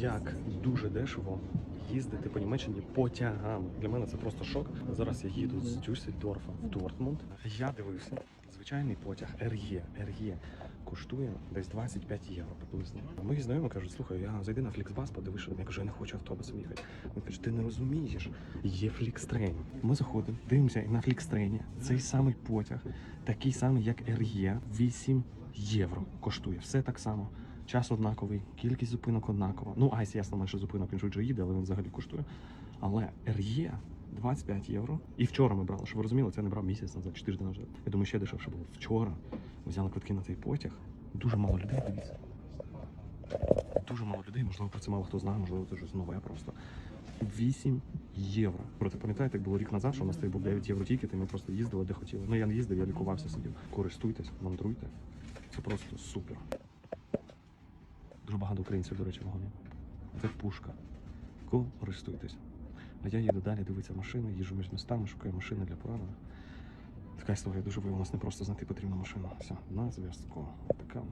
як дуже дешево їздити по Німеччині потягами. Для мене це просто шок. Зараз я їду з Дюссельдорфа в Дортмунд. Я дивився. Звичайний потяг РЄ. РЄ коштує десь 25 євро приблизно. Мої знайомі кажуть, слухай, я зайди на Фліксбас, подивишся. Я кажу, я не хочу автобусом їхати. Він каже, ти не розумієш, є Флікстрейн. Ми заходимо, дивимося на Флікстрейні. Цей самий потяг, такий самий, як РЄ, 8 євро коштує. Все так само. Час однаковий, кількість зупинок однакова. Ну, айс, ясно, менше зупинок, він швидше їде, але він взагалі коштує. Але РЄ 25 євро. І вчора ми брали, щоб ви розуміли, це не брав місяць назад, чи тиждень назад. Я думаю, ще дешевше було. Вчора взяли квитки на цей потяг. Дуже мало людей, дивіться. Дуже мало людей, можливо, про це мало хто знає, можливо, це щось нове просто. 8 євро. Проте пам'ятаєте, як було рік назад, що у нас був 9 євро тікет, і ми просто їздили де хотіли. Ну я не їздив, я лікувався сидів. Користуйтесь, мандруйте. Це просто супер. Багато українців, до речі, вагоні. Це пушка. Користуйтесь. А я їду далі, дивитися машини, їжджу між містами, шукаю машини для поранених. Така історія дуже виявилась не просто знайти потрібну машину. Все, на зв'язку. Така.